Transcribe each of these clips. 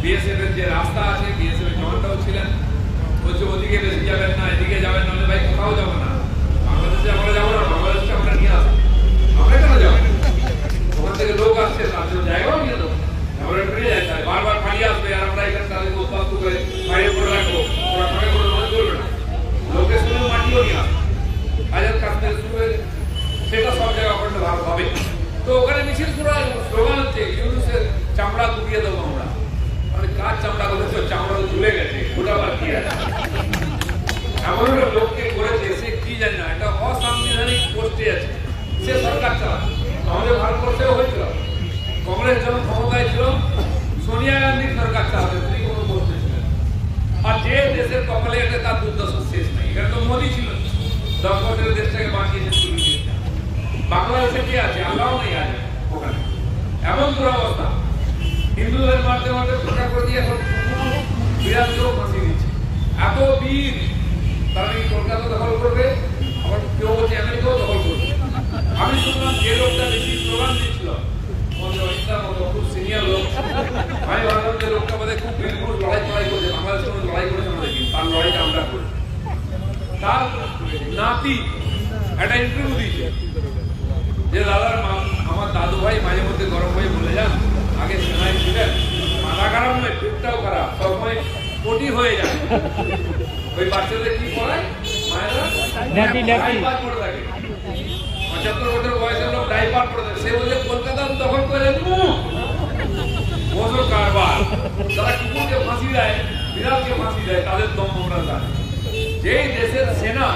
BSF এর যে রাস্তা আছে বিএসএফ এর জওয়ানরাও ছিলেন। বলছে, ওদিকে বেশি যাবেন না, এদিকে যাবেন না ভাই কোথাও যাব না। বাংলাদেশে আমরা যাব না, বাংলাদেশকে আমরা নিয়ে আসব। আমরা কেন যাব? ওখান থেকে লোক আসছে তার জন্য জায়গাও নিয়ে দেবো আমরা আসবে, আর আমরা এখানে তাদেরকে উৎপাদ করে করে রাখব। ওরা করবে না। লোকের শুনে মাটিও নিয়ে আসবে। সেটা সব জায়গায় ওখানে ভালো হবে তো ওখানে মিছিল শুরু হয় স্লোগান হচ্ছে ইউনুসের চামড়া কুপিয়ে দেবো আমরা মানে কার চামড়া করেছে চামড়া তো ঝুলে গেছে ওটা আবার কি আছে এমন একটা লোককে করেছে সে কি জানি না এটা অসাংবিধানিক পোস্টে আছে সে সরকার চালাচ্ছে আমাদের ভারতবর্ষেও হয়েছিল। কংগ্রেস যখন ক্ষমতায় ছিল, সোনিয়া গান্ধীর সরকার চালাতে তিনি কোনো ছিলেন আর যে দেশের কপালে এটা তার দুর্দশা শেষ নেই। এটা তো মোদী ছিল। দশ বছরের দেশটাকে বাঁচিয়েছে বাংলাদেশে কি আছে? আল্লাহ নেই আছে ওখানে। এমন দুরবস্থা। হিন্দুদের মারতে মারতে প্রকাশ করে দিয়ে এখন বিরাটকেও ফাঁসি দিচ্ছে এত বীর তারা নাকি কলকাতা দখল করবে? খুব লড়াই লড়াই করছে বাংলাদেশের মধ্যে লড়াই করেছে আমরা দেখি তার লড়াইটা আমরা করি। তার নাতি একটা ইন্টারভিউ দিয়েছে। যে দাদার আমার দাদু ভাই মাঝে মধ্যে গরম হয়ে বলে যান আগে সেনাই ছিলেন মাথা খারাপ নয় পেটটাও খারাপ সবসময় পটি হয়ে যায়। ওই বাচ্চাদের কি করায় মায়েরা ন্যাপি, ন্যাপি। ডাইপার পরে থাকে। পঁচাত্তর বছর বয়সের লোক ডাইপার পরে থাকে। সে বলে কলকাতা দখল করে কারবার যারা কুকুরকে ফাঁসি দেয়, বিড়ালকে ফাঁসি দেয়, তাদের দম আমরা জানি। যেই দেশের সেনা,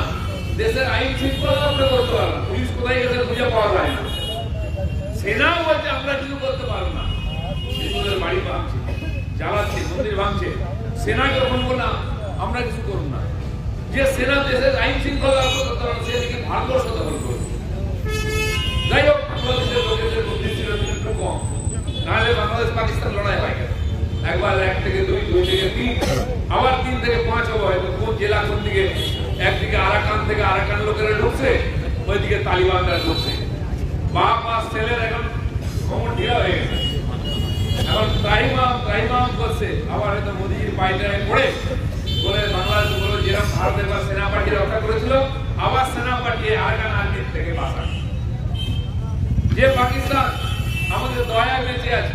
দেশের আইন শৃঙ্খলা করতে পারব না, পুলিশ কোথায় গেছে খুঁজে পাওয়া যায় না। সেনাও বলছে, আমরা কিছু করতে পারব না। হিন্দুদের বাড়ি ভাঙছে, জ্বালাচ্ছে, মন্দির ভাঙছে। সেনাকে ফোন করলাম আমরা কিছু করব না। যে সেনা দেশের আইন শৃঙ্খলা করতে পারবে সেদিকে ভারতবর্ষ দখল করবে। যাই হোক বাংলাদেশের লোকেদের বুদ্ধি ছিল একটু কম নাহলে বাংলাদেশ পাকিস্তান লড়াই হয় কেন একবার এক থেকে দুই দুই থেকে তিন। আবার তিন থেকে পাঁচ হবে, হয়তো কোন জেলা কোন দিকে। একদিকে আরাকান থেকে আরাকান লোকেরা ঢুকছে, ওইদিকে তালিবানরা ঢুকছে। বাপ আর ছেলের এখন খবর ঢিলা হয়ে গেছে। এখন ত্রাইমাম ত্রাইমাম করছে। আবার হয়তো মোদিজির পায়টায় পড়ে। বলে বাংলাদেশ বলে, যেরকম ভারতের বা সেনা পাঠিয়ে রক্ষা করেছিল, আবার সেনা পাঠিয়ে আরাকান আর্মির থেকে বাঁচা যে পাকিস্তান আমাদের দয়ায় বেঁচে আছে